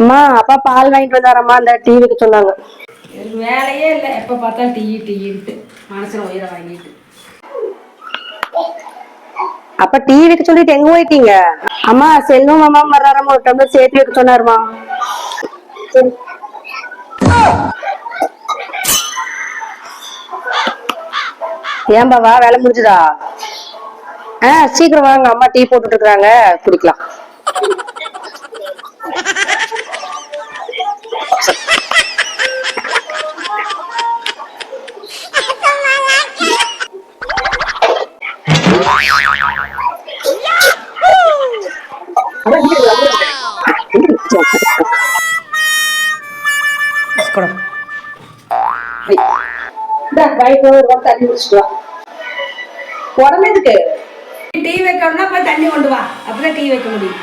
அம்மா அப்பா பால் வாங்கிட்டு வந்தாரம்மா அந்த டிவிக்கு சொன்னாங்க. வேலையே இல்லை. எப்போ பார்த்தாலும் டீ டீன்ட்டு மனசில் உயிரை வாங்கிட்டு. அப்ப டிவிக்கு சொல்லிட்டு எங்க போயிட்டீங்க? அம்மா செல்வம் மாமா வர்றாரம்மா ஒரு டம்ளர் சேர்த்து வைக்க சொன்னாருமா சரி. ஏன் பாவா வேலை முடிஞ்சுதா? ஆ சீக்கிரம் வாங்க. அம்மா டீ போட்டுட்டு இருக்காங்க குடிக்கலாம். கொடு தண்ணி குடிச்சிட்டு வா உடம்பு எதுக்கு டீ வைக்கணும்னா போய் தண்ணி கொண்டு வா அப்பதான் டீ வைக்க முடியும்